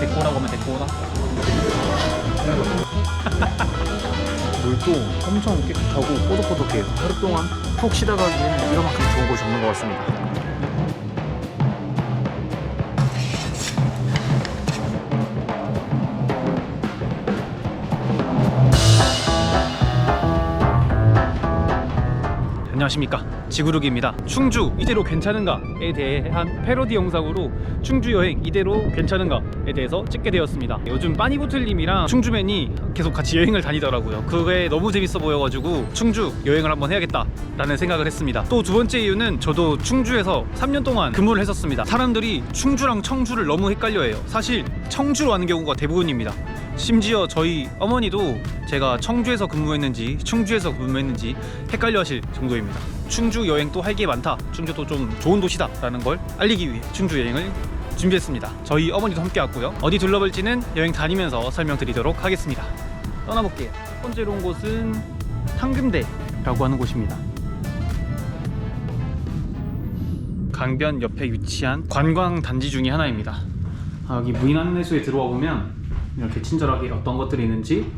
데꼬라고 하면 데꼬라. 물도 엄청 깨끗하고 꼬독꼬독해요. 하루 동안 푹 쉬다 가기에는 이거만큼 좋은 곳이 없는 것 같습니다. 안녕하십니까 지구룩입니다. 충주 이대로 괜찮은가에 대한 패러디 영상으로 충주 여행 이대로 괜찮은가에 대해서 찍게 되었습니다. 요즘 빠니보틀님이랑 충주맨이 계속 같이 여행을 다니더라고요. 그게 너무 재밌어 보여가지고 충주 여행을 한번 해야겠다 라는 생각을 했습니다. 또 두 번째 이유는 저도 충주에서 3년 동안 근무를 했었습니다. 사람들이 충주랑 청주를 너무 헷갈려해요. 사실 청주로 가는 경우가 대부분입니다. 심지어 저희 어머니도 제가 청주에서 근무했는지 충주에서 근무했는지 헷갈려 하실 정도입니다. 충주 여행 또 할 게 많다. 충주도 좀 좋은 도시다. 라는 걸 알리기 위해 충주 여행을 준비했습니다. 저희 어머니도 함께 왔고요. 어디 둘러볼지는 여행 다니면서 설명드리도록 하겠습니다. 떠나볼게요. 첫 번째로 온 곳은 상금대라고 하는 곳입니다. 강변 옆에 위치한 관광 단지 중의 하나입니다. 아, 여기 무인 안내소에 들어와 보면 이렇게 친절하게 어떤 것들이 있는지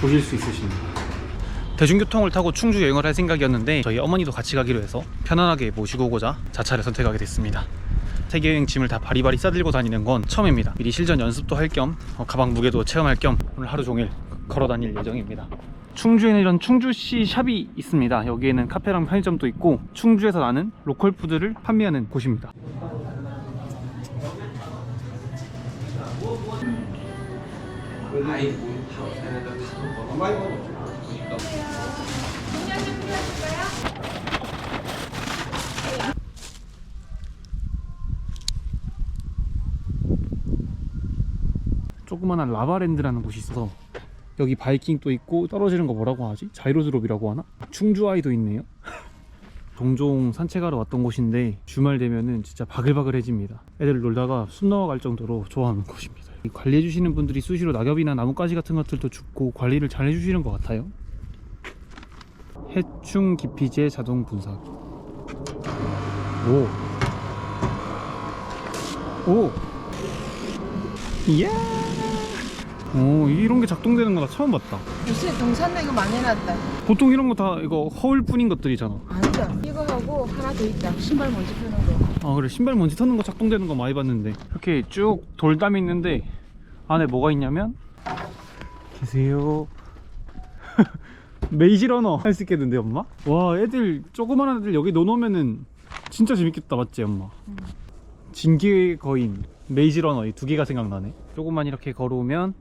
보실 수 있으십니다. 대중교통을 타고 충주 여행을 할 생각이었는데 저희 어머니도 같이 가기로 해서 편안하게 모시고 오고자 자차를 선택하게 됐습니다. 세계 여행 짐을 다 바리바리 싸들고 다니는 건 처음입니다. 미리 실전 연습도 할겸 어, 가방 무게도 체험할 겸 오늘 하루 종일 걸어 다닐 예정입니다. 충주에는 이런 충주시 샵이 있습니다. 여기에는 카페랑 편의점도 있고 충주에서 나는 로컬 푸드를 판매하는 곳입니다. 조그마한 라바랜드라는 곳이 있어서 여기 바이킹도 있고 떨어지는 거 뭐라고 하지? 자이로드롭이라고 하나? 충주 아이도 있네요. 종종 산책하러 왔던 곳인데 주말 되면은 진짜 바글바글해집니다. 애들 놀다가 숨 넘어갈 정도로 좋아하는 곳입니다. 이 관리해 주시는 분들이 수시로 낙엽이나 나뭇가지 같은 것들도 줍고 관리를 잘 해주시는 것 같아요. 해충 기피제 자동 분사기. 오. 오. 이야. 오 이런 게 작동되는 거 나 처음 봤다. 요새 동산도 이거 많이 해놨다. 보통 이런 거 다 이거 허울 뿐인 것들이잖아. 아니다. 이거 하고 하나 더 있다. 신발 먼지 펴는 거. 아 그래 신발 먼지 터는 거 작동되는 거 많이 봤는데 이렇게 쭉 돌담이 있는데 안에 뭐가 있냐면 계세요 메이지 러너 할 수 있겠는데 엄마? 와 애들 조그만한 애들 여기 넣어놓으면은 진짜 재밌겠다. 맞지 엄마? 진기의 거인 메이지 러너 이 두 개가 생각나네. 조금만 이렇게 걸어오면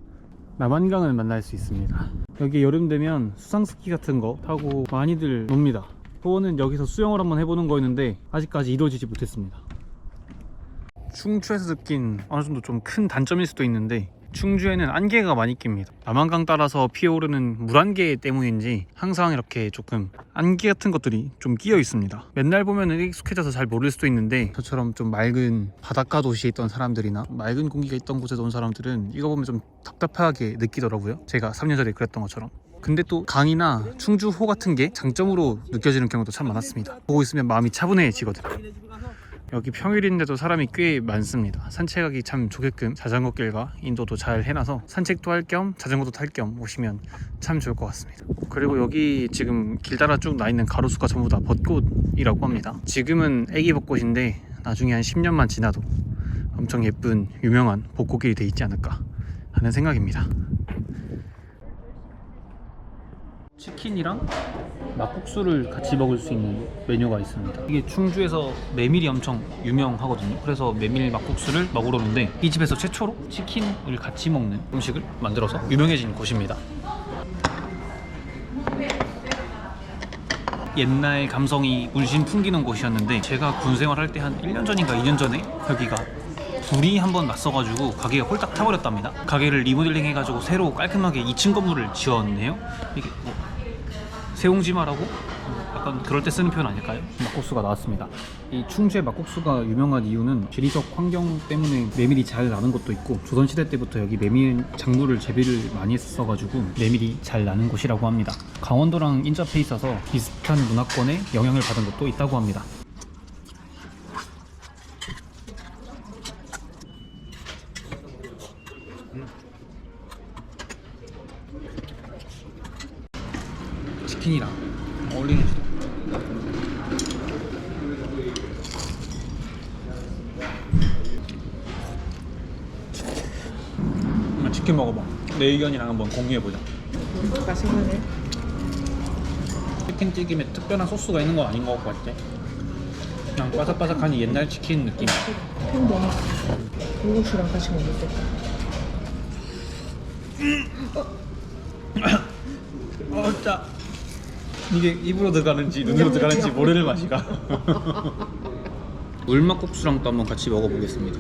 남한강을 만날 수 있습니다. 여기 여름 되면 수상스키 같은 거 타고 많이들 놉니다. 소원은 여기서 수영을 한번 해보는 거였는데 아직까지 이루어지지 못했습니다. 충주에서 느낀 어느 정도 좀 큰 단점일 수도 있는데 충주에는 안개가 많이 낍니다. 남한강 따라서 피어오르는 물안개 때문인지 항상 이렇게 조금 안개 같은 것들이 좀 끼어 있습니다. 맨날 보면은 익숙해져서 잘 모를 수도 있는데 저처럼 좀 맑은 바닷가 도시에 있던 사람들이나 맑은 공기가 있던 곳에 온 사람들은 이거 보면 좀 답답하게 느끼더라고요. 제가 3년 전에 그랬던 것처럼. 근데 또 강이나 충주호 같은 게 장점으로 느껴지는 경우도 참 많았습니다. 보고 있으면 마음이 차분해지거든요. 여기 평일인데도 사람이 꽤 많습니다. 산책하기 참 좋게끔 자전거 길과 인도도 잘 해놔서 산책도 할 겸 자전거도 탈 겸 오시면 참 좋을 것 같습니다. 그리고 여기 지금 길 따라 쭉 나 있는 가로수가 전부 다 벚꽃이라고 합니다. 지금은 애기 벚꽃인데 나중에 한 10년만 지나도 엄청 예쁜 유명한 벚꽃길이 돼 있지 않을까 하는 생각입니다. 치킨이랑 막국수를 같이 먹을 수 있는 메뉴가 있습니다. 이게 충주에서 메밀이 엄청 유명하거든요. 그래서 메밀 막국수를 먹으러 오는데 이 집에서 최초로 치킨을 같이 먹는 음식을 만들어서 유명해진 곳입니다. 옛날 감성이 물씬 풍기는 곳이었는데 제가 군 생활할 때 한 1년 전인가 2년 전에 여기가 불이 한번 났어가지고 가게가 홀딱 타버렸답니다. 가게를 리모델링 해가지고 새로 깔끔하게 2층 건물을 지었네요. 이게 뭐 세옹지마라고 약간 그럴 때 쓰는 표현 아닐까요? 막국수가 나왔습니다. 이 충주의 막국수가 유명한 이유는 지리적 환경 때문에 메밀이 잘 나는 것도 있고 조선시대 때부터 여기 메밀 작물을 재배를 많이 했어가지고 메밀이 잘 나는 곳이라고 합니다. 강원도랑 인접해 있어서 비슷한 문화권에 영향을 받은 것도 있다고 합니다. 치킨이랑 어울리는 지 한번 치킨 먹어봐. 내 의견이랑 한번 공유해보자. 가슴하네. 치킨 튀김에 특별한 소스가 있는 건 아닌 것 같고 같아. 그냥 바삭바삭하니 옛날 치킨 느낌. 근데 고구시랑 같이 먹을 때. 어, 짜. 이게 입으로 들어가는지 눈으로 들어가는지 모르는 맛이가. 물막국수랑 또 한번 같이 먹어보겠습니다.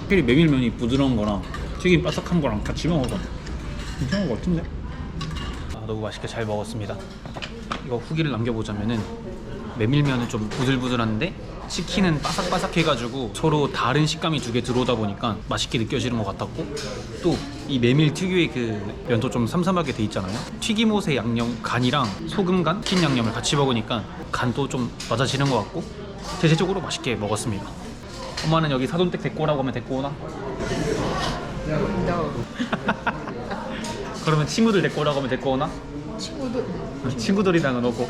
확실히 메밀면이 부드러운 거랑 튀김 바삭한 거랑 같이 먹어서 괜찮은 것 같은데? 아, 너무 맛있게 잘 먹었습니다. 이거 후기를 남겨보자면은 메밀면은 좀 부들부들한데 치킨은 바삭바삭해가지고 서로 다른 식감이 두 개 들어오다 보니까 맛있게 느껴지는 것 같았고 또 이 메밀 특유의 그 면도 좀 삼삼하게 돼 있잖아요 튀김옷의 양념 간이랑 소금 간, 킨 양념을 같이 먹으니까 간도 좀 맞아지는 것 같고 대체적으로 맛있게 먹었습니다 엄마는 여기 사돈댁 데리고 오라고 하면 데리고 오나? 너 그러면 친구들 데리고 오라고 하면 데리고 오나? 친구들 친구들이랑은 오고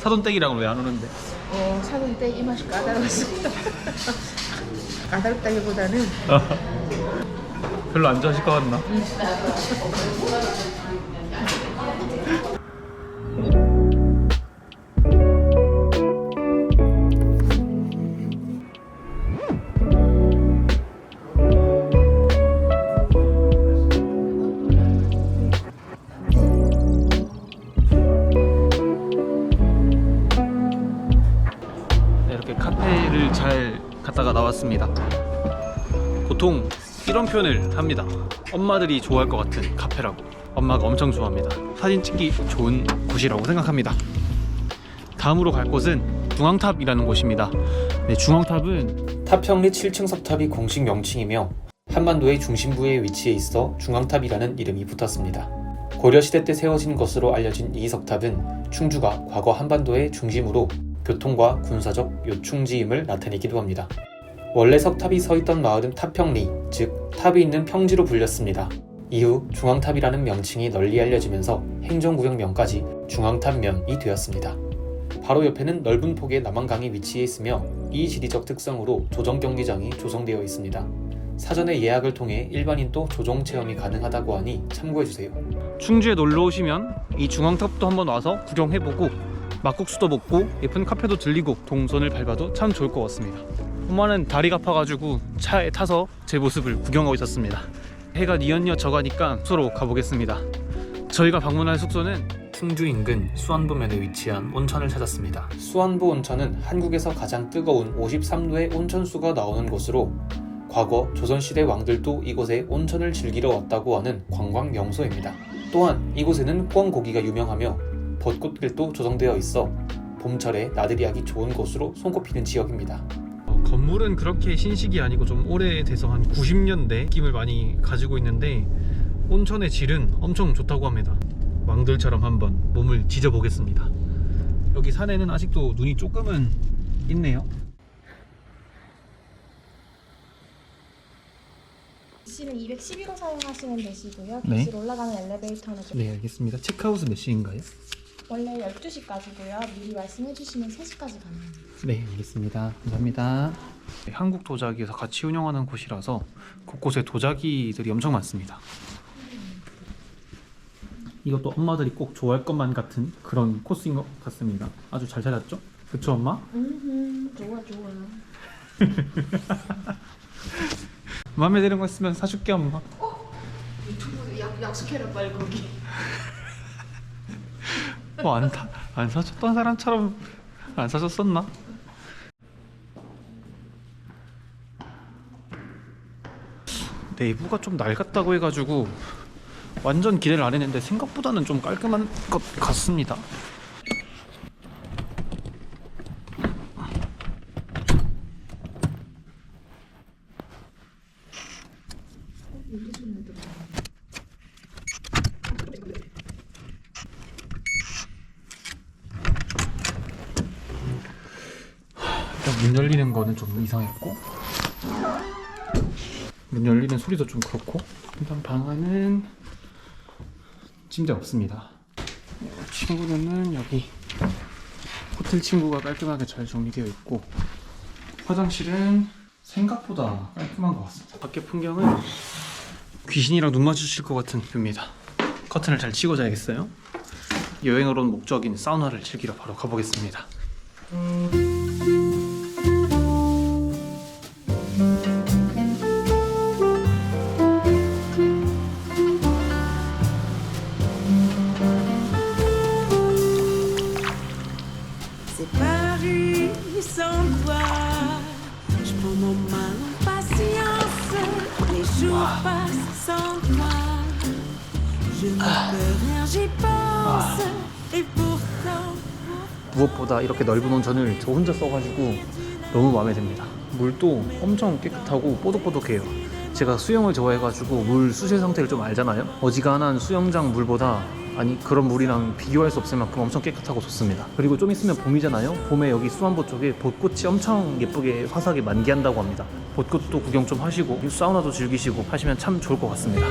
사돈댁이랑은 왜 안 오는데? 어 사는 때이 맛이 까다로웠습니다. 까다롭다기보다는 별로 안 좋아하실 것 같나? 표현을 합니다. 엄마들이 좋아할 것 같은 카페라고. 엄마가 엄청 좋아합니다. 사진 찍기 좋은 곳이라고 생각합니다. 다음으로 갈 곳은 중앙탑이라는 곳입니다. 네, 중앙탑은 탑형리 7층 석탑이 공식 명칭이며 한반도의 중심부에 위치해 있어 중앙탑이라는 이름이 붙었습니다. 고려시대 때 세워진 것으로 알려진 이 석탑은 충주가 과거 한반도의 중심으로 교통과 군사적 요충지임을 나타내기도 합니다. 원래 석탑이 서 있던 마을은 탑평리, 즉 탑이 있는 평지로 불렸습니다. 이후 중앙탑이라는 명칭이 널리 알려지면서 행정구역명까지 중앙탑면이 되었습니다. 바로 옆에는 넓은 폭의 남한강이 위치해 있으며 이 지리적 특성으로 조정 경기장이 조성되어 있습니다. 사전에 예약을 통해 일반인도 조종 체험이 가능하다고 하니 참고해 주세요. 충주에 놀러 오시면 이 중앙탑도 한번 와서 구경해보고 막국수도 먹고 예쁜 카페도 들리고 동선을 밟아도 참 좋을 것 같습니다. 엄마는 다리가 아파가지고 차에 타서 제 모습을 구경하고 있었습니다. 해가 뉘엿뉘엿 져가니까 숙소로 가보겠습니다. 저희가 방문할 숙소는 충주 인근 수안부면에 위치한 온천을 찾았습니다. 수안부 온천은 한국에서 가장 뜨거운 53도의 온천수가 나오는 곳으로 과거 조선시대 왕들도 이곳에 온천을 즐기러 왔다고 하는 관광 명소입니다. 또한 이곳에는 후원고기가 유명하며 벚꽃길도 조성되어 있어 봄철에 나들이 하기 좋은 곳으로 손꼽히는 지역입니다. 건물은 그렇게 신식이 아니고 좀 오래돼서 한 90년대 느낌을 많이 가지고 있는데 온천의 질은 엄청 좋다고 합니다. 왕들처럼 한번 몸을 지져보겠습니다. 여기 산에는 아직도 눈이 조금은 있네요. C는 211호 사용하시면 되시고요. 네. 객실 올라가는 엘리베이터는 좀- 네 알겠습니다. 체크아웃은 몇 시인가요? 원래 12시까지고요. 미리 말씀해 주시면 3시까지 가능합니다. 네, 알겠습니다. 감사합니다. 한국 도자기에서 같이 운영하는 곳이라서 곳곳에 도자기들이 엄청 많습니다. 이것도 엄마들이 꼭 좋아할 것만 같은 그런 코스인 것 같습니다. 아주 잘 찾았죠? 그쵸 엄마? 음 좋아 좋아. 마음에 드는 거 있으면 사줄게 엄마. 유튜브 약 약속해라 빨리 거기. 어, 안, 사, 안 사줬던 사람처럼 안 사줬었나? 내부가 좀 낡았다고 해가지고 완전 기대를 안 했는데 생각보다는 좀 깔끔한 것 같습니다. 문 열리는 거는 좀 이상했고 문 열리는 소리도 좀 그렇고 일단 방 안은 침대 없습니다. 친구는 여기 호텔 친구가 깔끔하게 잘 정리되어 있고 화장실은 생각보다 깔끔한 것 같습니다. 밖에 풍경은 귀신이랑 눈 마주칠 것 같은 뷰입니다. 커튼을 잘 치고 자야겠어요. 여행으로 온 목적인 사우나를 즐기러 바로 가보겠습니다. C'est 이렇게 넓은 온천을 저 혼자 써가지고 너무 마음에 듭니다. 물도 엄청 깨끗하고 뽀득뽀득해요. 제가 수영을 좋아해가지고 물 수질 상태를 좀 알잖아요. 어지간한 수영장 물보다 아니 그런 물이랑 비교할 수 없을 만큼 엄청 깨끗하고 좋습니다. 그리고 좀 있으면 봄이잖아요. 봄에 여기 수안보 쪽에 벚꽃이 엄청 예쁘게 화사하게 만개한다고 합니다. 벚꽃도 구경 좀 하시고 사우나도 즐기시고 하시면 참 좋을 것 같습니다.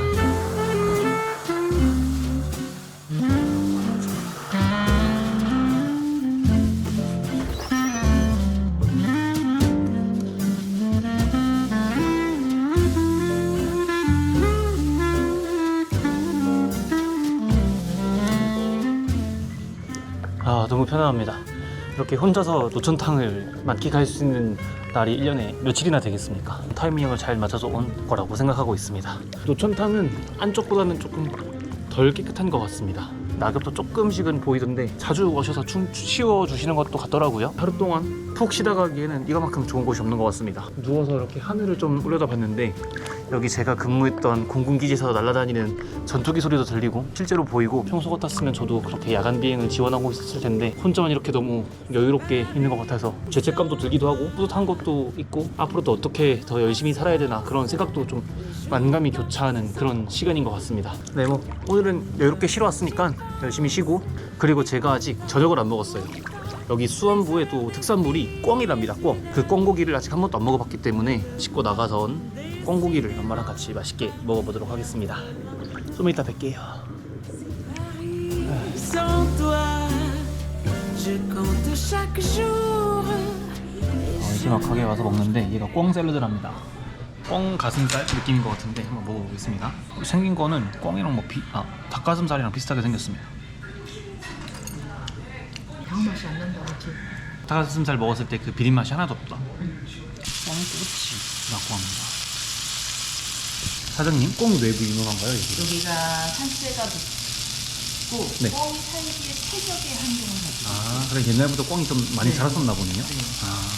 이렇게 혼자서 노천탕을 만끽할 수 있는 날이 1년에 며칠이나 되겠습니까? 타이밍을 잘 맞춰서 온 거라고 생각하고 있습니다. 노천탕은 안쪽보다는 조금 덜 깨끗한 것 같습니다. 낙엽도 조금씩은 보이던데 자주 오셔서 춤 치워 주시는 것도 같더라고요. 하루 동안 푹 쉬다 가기에는 이거만큼 좋은 곳이 없는 것 같습니다. 누워서 이렇게 하늘을 좀 올려다봤는데 여기 제가 근무했던 공군기지에서 날아다니는 전투기 소리도 들리고 실제로 보이고 평소 같았으면 저도 그렇게 야간 비행을 지원하고 있었을 텐데 혼자만 이렇게 너무 여유롭게 있는 것 같아서 죄책감도 들기도 하고 뿌듯한 것도 있고 앞으로도 어떻게 더 열심히 살아야 되나 그런 생각도 좀 만감이 교차하는 그런 시간인 것 같습니다 네 뭐 오늘은 여유롭게 쉬러 왔으니까 열심히 쉬고 그리고 제가 아직 저녁을 안 먹었어요 여기 수원부에 또 특산물이 꿩이랍니다 꿩. 그 꿩고기를 아직 한 번도 안 먹어봤기 때문에 씻고 나가선 꿩고기를 엄마랑 같이 맛있게 먹어보도록 하겠습니다 좀 이따 뵐게요 compte chaque jour. 마지막하게 와서 먹는데 얘가 꿩 샐러드랍니다 꿩 가슴살 느낌인 것 같은데 한번 먹어보겠습니다 생긴 거는 꿩이랑 뭐 비, 아, 닭가슴살이랑 비슷하게 생겼습니다 닭 맛이 안 난다 그렇지? 닭가슴살 먹었을 때 그 비린 맛이 하나도 없다. 꿩꼬치 라고 합니다. 사장님, 꿩 외부? 여기? 여기가 산세가 붙고 네. 뻥 살기에 최적의 환경을 가지고 아, 그래 옛날부터 꿩이 좀 많이 네. 자랐었나 보네요. 네. 아.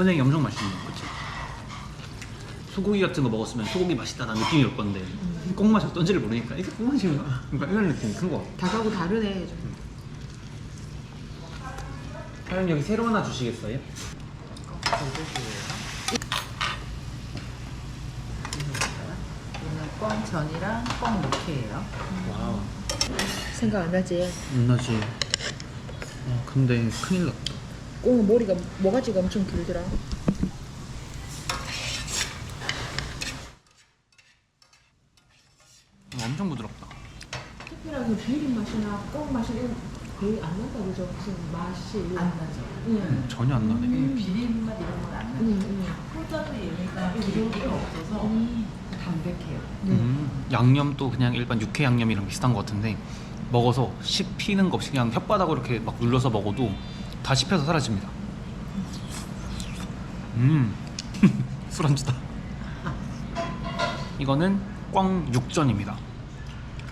은행이 엄청 맛있네요, 그렇지? 소고기 같은 거 먹었으면 소고기 맛있다는 느낌이 올 건데 꿩 맛이 어떤지를 모르니까 이게 꿩 맛인가? 그러니까 이런 느낌이 큰 거. 같아요. 닭하고 다르네 좀. 사장님 여기 새로 하나 주시겠어요? 뻥 전이랑 뻥 육회예요. 와우. 생각 안 나지? 안 나지. 아, 근데 큰일 났다. 꽁 머리가 모가지가 엄청 길더라. 어, 엄청 부드럽다. 특별하게 비린 맛이나 꽁 맛이 거의 안 난다 그죠? 무슨 맛이 안 나죠. 응. 전혀 안 나네. 비린 맛 이런 건 안 나요. 응. 포자도 얘네가 기름기가 없어서 담백해요. 음, 양념도 그냥 일반 육회 양념이랑 비슷한 것 같은데 먹어서 씹히는 거 없이 그냥 혓바닥으로 이렇게 막 눌러서 먹어도 다 씹혀서 사라집니다. 음, 술안주다. 이거는 꽝 육전입니다.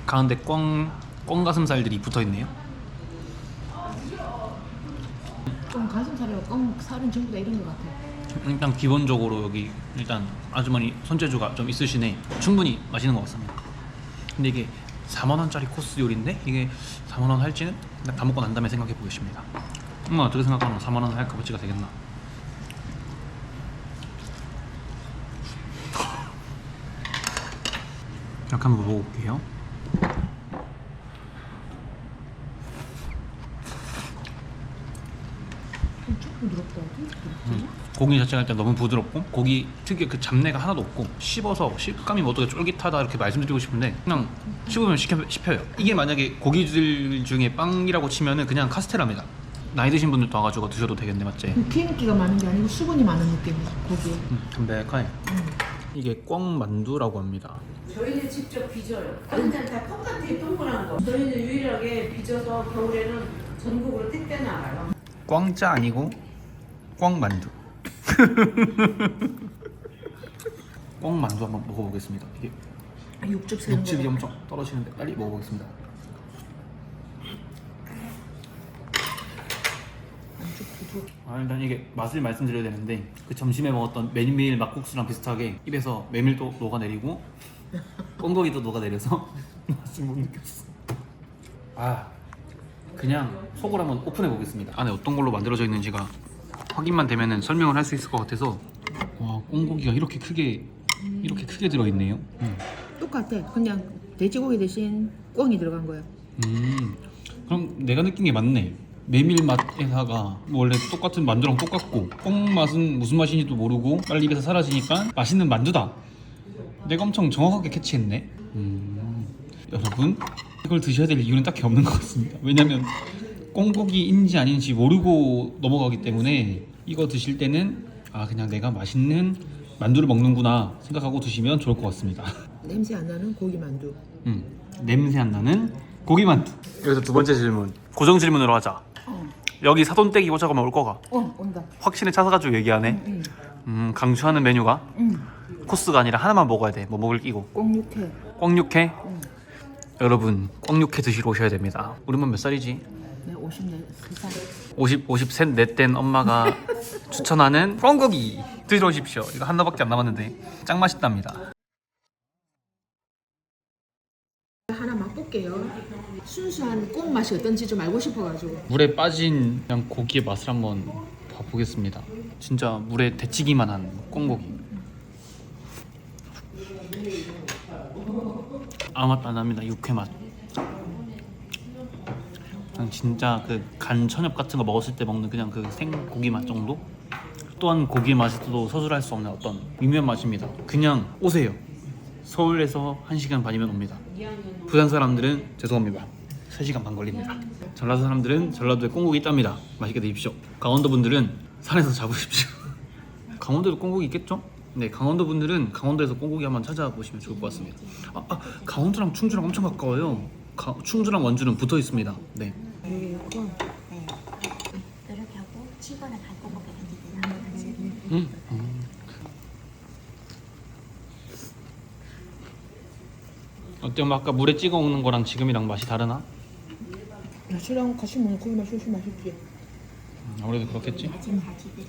가운데 꽝, 꽝 가슴살들이 붙어 있네요. 꽁 가슴살이랑 꽁 살은 전부 다 이런 것 같아. 일단 기본적으로 여기 일단 아주머니 손재주가 좀 있으시네. 충분히 맛있는 것 같습니다. 근데 이게 4만 원짜리 코스 요리인데 이게 4만 원 할지는 일단 다 먹고 난 다음에 생각해 보겠습니다. 엄마 어떻게 생각하노? 4만 원 할 값어치가 되겠나? 한번 먹어볼게요. 고기 자체가 일단 너무 부드럽고 고기 특유의 그 잡내가 하나도 없고 씹어서 식감이 뭐 어떻게 쫄깃하다 이렇게 말씀드리고 싶은데 그냥 씹으면 씹혀, 씹혀요 이게 만약에 고기들 중에 빵이라고 치면은 그냥 카스테라입니다 나이 드신 분들 도 와가지고 드셔도 되겠네 맞지? 기름기가 많은 게 아니고 수분이 많은 느낌이야 고기에. 음, 담백하게 이게 꽝만두라고 합니다 저희는 직접 빚어요. 다른 데는 다 똑같아 동그란 거. 저희는 유일하게 빚어서 겨울에는 전국으로 택배 나가요. 꽝짜 아니고 꽝만두. 꽝만두 한번 먹어보겠습니다. 이게 육즙 새는 육즙이 거. 엄청 떨어지는데 빨리 먹어보겠습니다. 아 일단 이게 맛을 말씀드려야 되는데 그 점심에 먹었던 메밀 막국수랑 비슷하게 입에서 메밀도 녹아내리고 꽁거기도 녹아내려서 맛을 못 느꼈어. 아 그냥 속을 한번 오픈해 보겠습니다. 안에 어떤 걸로 만들어져 있는지가 확인만 되면은 설명을 할 수 있을 것 같아서 와 꽁고기가 이렇게 크게 이렇게 크게 들어있네요 음. 똑같아. 그냥 돼지고기 대신 꽁이 들어간 거야. 음, 그럼 내가 느낀 게 맞네. 메밀 맛에다가 원래 똑같은 만두랑 똑같고 꽁 맛은 무슨 맛인지도 모르고 빨리 입에서 사라지니까 맛있는 만두다. 내가 엄청 정확하게 캐치했네. 음, 여러분 이걸 드셔야 될 이유는 딱히 없는 것 같습니다. 왜냐면 꽁고기인지 아닌지 모르고 넘어가기 때문에 이거 드실 때는 아 그냥 내가 맛있는 만두를 먹는구나 생각하고 드시면 좋을 것 같습니다. 냄새 안 나는 고기 만두. 음, 냄새 안 나는 고기 만두. 여기서 두 번째 질문. 고정 질문으로 하자. 여기 사돈댁이 오자고 올 거가. 어 온다. 확신에 차서 가지고 얘기하네. 응. 음, 강추하는 메뉴가 응. 코스가 아니라 하나만 먹어야 돼. 뭐 먹을 끼고. 꽁 육회. 꽝육회. 여러분, 꽝육회 드시러 오셔야 됩니다. 우리 엄마 몇 살이지? 내 50년 세살. 50, 53, 넷된 엄마가 추천하는 꽝고기 드시러 오십시오. 이거 하나밖에 안 남았는데 짱 맛있답니다. 하나 맛볼게요. 순수한 꽁 맛이 어떤지 좀 알고 싶어가지고. 물에 빠진 그냥 고기의 맛을 한번 봐보겠습니다. 진짜 물에 데치기만 한 꽁고기. 아무 맛도 안 납니다. 육회 맛. 그냥 진짜 그 간 천엽 같은 거 먹었을 때 먹는 그냥 그 생고기 맛 정도? 또한 고기의 맛에서도 서술할 수 없는 어떤 미묘한 맛입니다. 그냥 오세요. 서울에서 1시간 반이면 옵니다. 부산 사람들은 죄송합니다. 3시간 반 걸립니다. 전라도 사람들은 전라도에 꽁고기 있답니다. 맛있게 드십시오. 강원도 분들은 산에서 잡으십시오. 강원도에도 꽁고기 있겠죠? 네, 강원도 분들은 강원도에서 꽁고기 한번 찾아보시면 좋을 것 같습니다. 아, 아 강원도랑 충주랑 엄청 가까워요. 가- 충주랑 원주는 붙어 있습니다. 네. 여기. 이렇게 하고 치거나. 음. 음. 어때 엄마 아까 물에 찍어 먹는 거랑 지금이랑 맛이 다르나? 야채랑 같이 먹는 고기 맛이 훨씬 맛있지. 음, 아무래도 그렇겠지. 같이 드리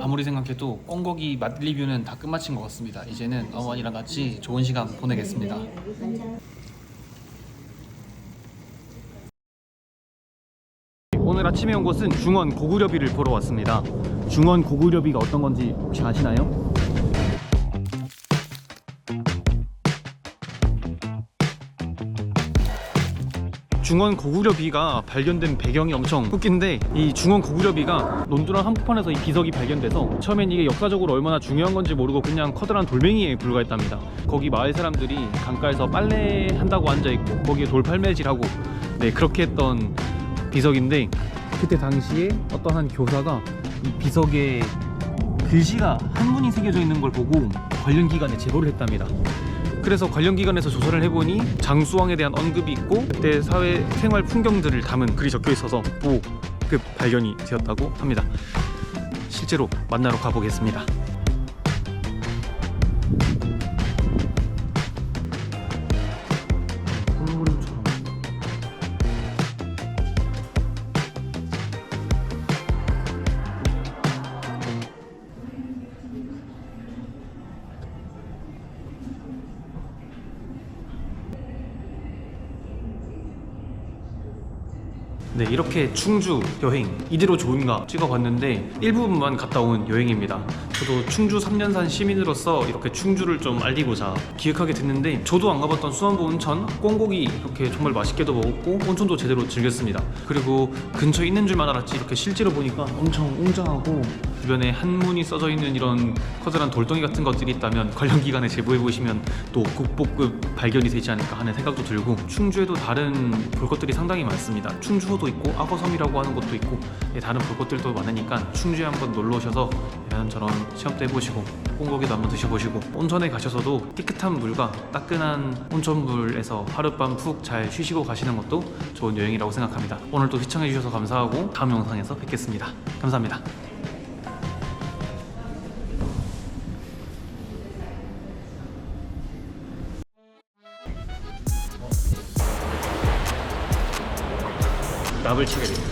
아무리 생각해도 꽁고기 맛 리뷰는 다 끝마친 것 같습니다. 이제는 어머니랑 같이 좋은 시간 보내겠습니다. 오늘 아침에 온 곳은 중원 고구려비를 보러 왔습니다. 중원 고구려비가 어떤 건지 혹시 아시나요? 중원 고구려비가 발견된 배경이 엄청 웃긴데 이 중원 고구려비가 논두랑 한복판에서 이 비석이 발견돼서 처음엔 이게 역사적으로 얼마나 중요한 건지 모르고 그냥 커다란 돌멩이에 불과했답니다. 거기 마을 사람들이 강가에서 빨래 한다고 앉아 있고 거기에 돌팔매질하고 네 그렇게 했던 비석인데 그때 당시에 어떤 한 교사가 이 비석에 글씨가 한문이 새겨져 있는 걸 보고 관련 기관에 제보를 했답니다. 그래서 관련 기관에서 조사를 해보니 장수왕에 대한 언급이 있고 그때 사회 생활 풍경들을 담은 글이 적혀 있어서 보급 발견이 되었다고 합니다. 실제로 만나러 가보겠습니다. 네, 이렇게 충주 여행 이대로 좋은가 찍어봤는데 일부분만 갔다 온 여행입니다. 저도 충주 3년산 시민으로서 이렇게 충주를 좀 알리고자 기획하게 됐는데 저도 안 가봤던 수원부 온천 꽁고기 이렇게 정말 맛있게도 먹었고 온천도 제대로 즐겼습니다. 그리고 근처에 있는 줄만 알았지 이렇게 실제로 보니까 엄청 웅장하고 주변에 한문이 써져 있는 이런 커다란 돌덩이 같은 것들이 있다면 관련 기관에 제보해 보시면 또 국보급 발견이 되지 않을까 하는 생각도 들고 충주에도 다른 볼 것들이 상당히 많습니다. 충주호도 있고 악어섬이라고 하는 곳도 있고 예, 다른 볼 것들도 많으니까 충주에 한번 놀러 오셔서 이런저런 체험도 해보시고 꽁고기도 한번 드셔보시고 온천에 가셔서도 깨끗한 물과 따끈한 온천물에서 하룻밤 푹 잘 쉬시고 가시는 것도 좋은 여행이라고 생각합니다. 오늘도 시청해 주셔서 감사하고 다음 영상에서 뵙겠습니다. 감사합니다. 납을 치게 됩니다.